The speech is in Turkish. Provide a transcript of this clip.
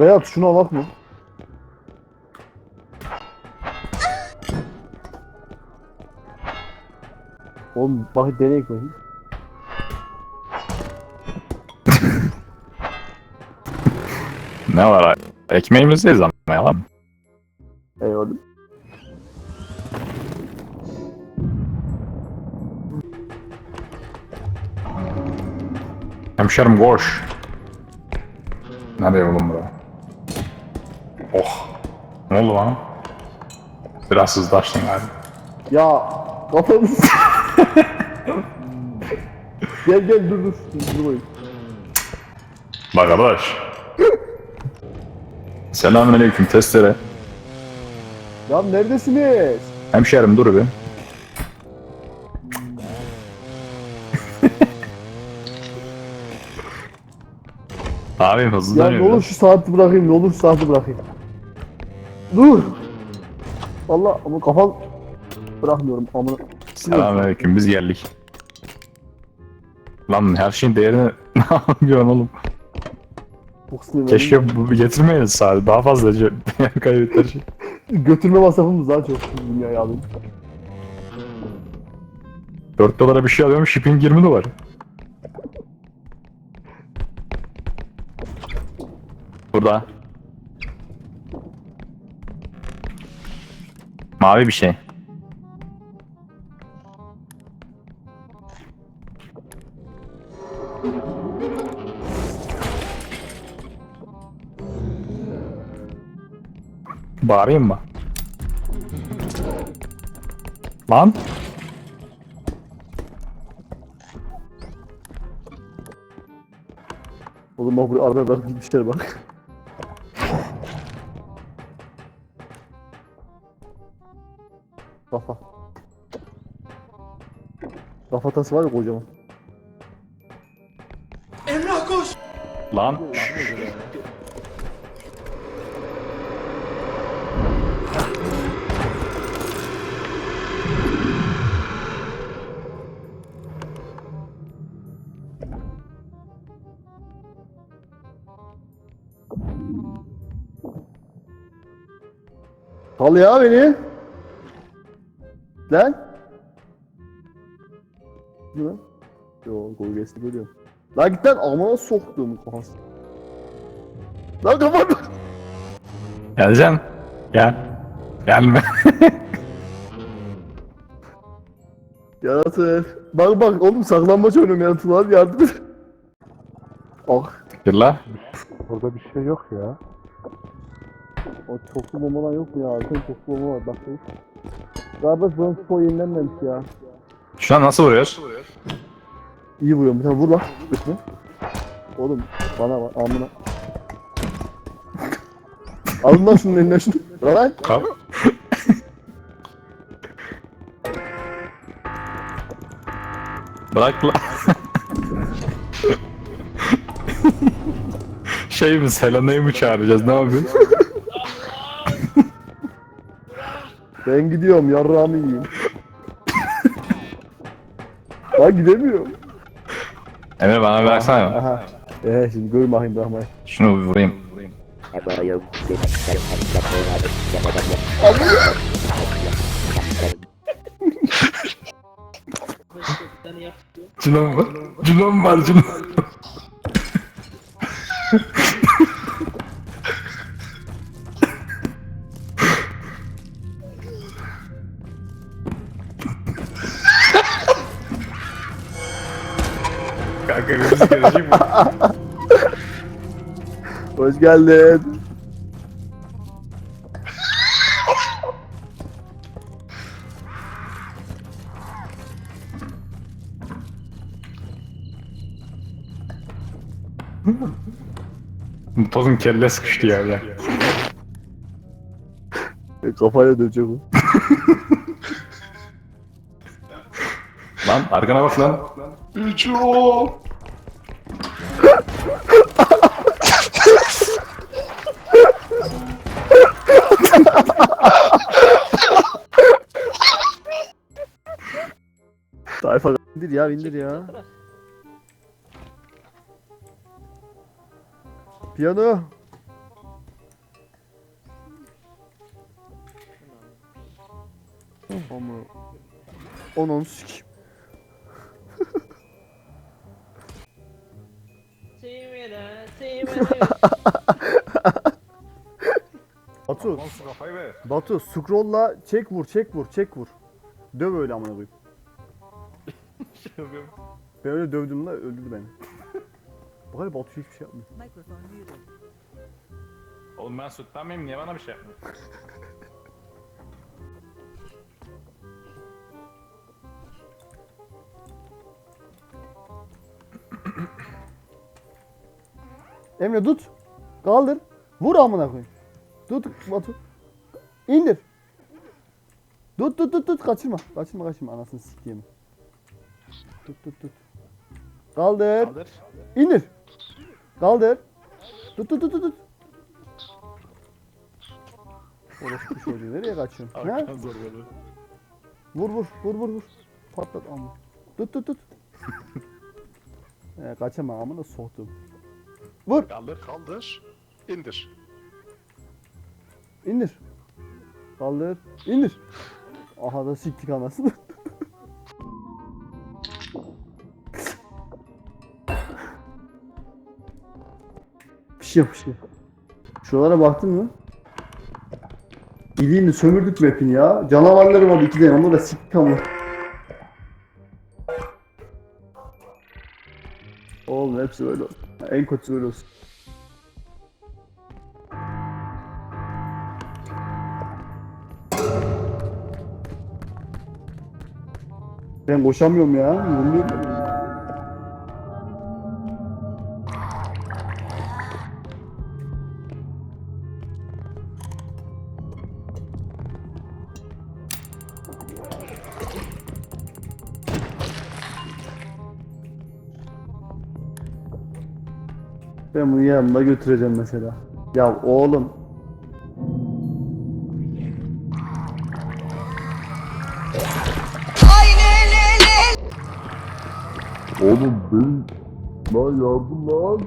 Veya şunu alak mı? Oğlum bak deneyek bakayım. Ne var? Ekmeğimizdeyiz ama yalan. mı? Eyvallah. Hemşerim koş. Nereye oğlum bura? Oh. Ne oldu lan? Biraz hızlaştın galiba. Ya kafanı s- Gel gel dur dur. Dur. Bak arkadaş. Selamünaleyküm testere. Ya neredesiniz? Hemşerim dur bir. Abi hızlı Ya dönüyor ne olur biraz. şu saati bırakayım ne olur saati bırakayım. Dur. Valla ama kafam bırakmıyorum amına. Selamünaleyküm biz geldik. Lan her şeyin değerini ne yapıyorsun oğlum? Keşke bu getirmeyiz sadece daha fazla değer kaybettiler şey. Götürme masrafımız daha çok dünyaya abi. 4 dolara bir şey alıyorum shipping 20 dolar. Burada. Mavi bir şey. Bağırayım mı? Lan? Oğlum bak buraya arada bırakıp gitmişler bak. Kafatası var ya kocaman. Lan. Sal ya beni. Lan. Lan? Yo gol geçti görüyorum. Lan git lan amına soktum kafası. Lan kapat. Geleceğim. Gel. Gelme. Yaratır. Bak bak oğlum saklanmaç oynuyorum yaratığı abi yardım et. Ah. Gir la. Burada bir şey yok ya. O çoklu bombalar yok mu ya? Sen çoklu bomba var bak. Kardeş ben spor yenilenmemiş ya. Şu an nasıl vuruyoruz? İyi vuruyorum bir tane vur lan. Üstüne. Oğlum bana bak amına. Alın lan şunun elinden şunu. Lan. Tamam. Bırak la. şey mi Selena'yı mı çağıracağız ne yapıyorsun? Ben gidiyorum yarrağımı yiyeyim. Lan gidemiyorum. Emre bana versene. Aha. Ee şimdi görün bakayım bırakmayı. Şunu bir vurayım. Cülom var. Cülom var cülom. Kanka birisi gelecek mi? Hoş geldin. Tozun kelle sıkıştı yerde. E, kafaya dönecek o. Lan arkana bak lan. Tayfa Bindir ya bindir ya. Piyano. Ama onun sik. Batu. Batu scroll'la çek vur çek vur çek vur. Döv öyle amına koyayım. Ben öyle dövdüm la öldürdü beni. Bak hele Batu hiçbir şey yapmıyor. Oğlum ben sütten miyim? Niye bana bir şey yapmıyor? Emre tut. Kaldır. Vur amına koyayım. Tut Batu. İndir. Tut tut tut tut kaçırma. Kaçırma kaçırma anasını sikeyim. Tut tut tut. Kaldır. Kaldır. İndir. Kaldır. Tut tut tut tut. Orospu çocuğu nereye kaçıyorsun? Ha? Arkadan zor böyle. Vur vur vur vur vur. Patlat amma. Tut tut tut. ee, kaçama amına soktum. Vur. Kaldır. Kaldır. İndir. İndir. Kaldır. İndir. Aha da siktik anasını. Şey. yok. Şuralara baktın mı? İliğini sömürdük map'in ya. Canavarları var iki tane ama da siktik ama. Oğlum hepsi böyle olsun. En kötüsü böyle olsun. Ben koşamıyorum ya. Yoruluyorum. Ben bunu yanımda götüreceğim mesela. Ya oğlum. Oğlum ben... Lan yardım lan.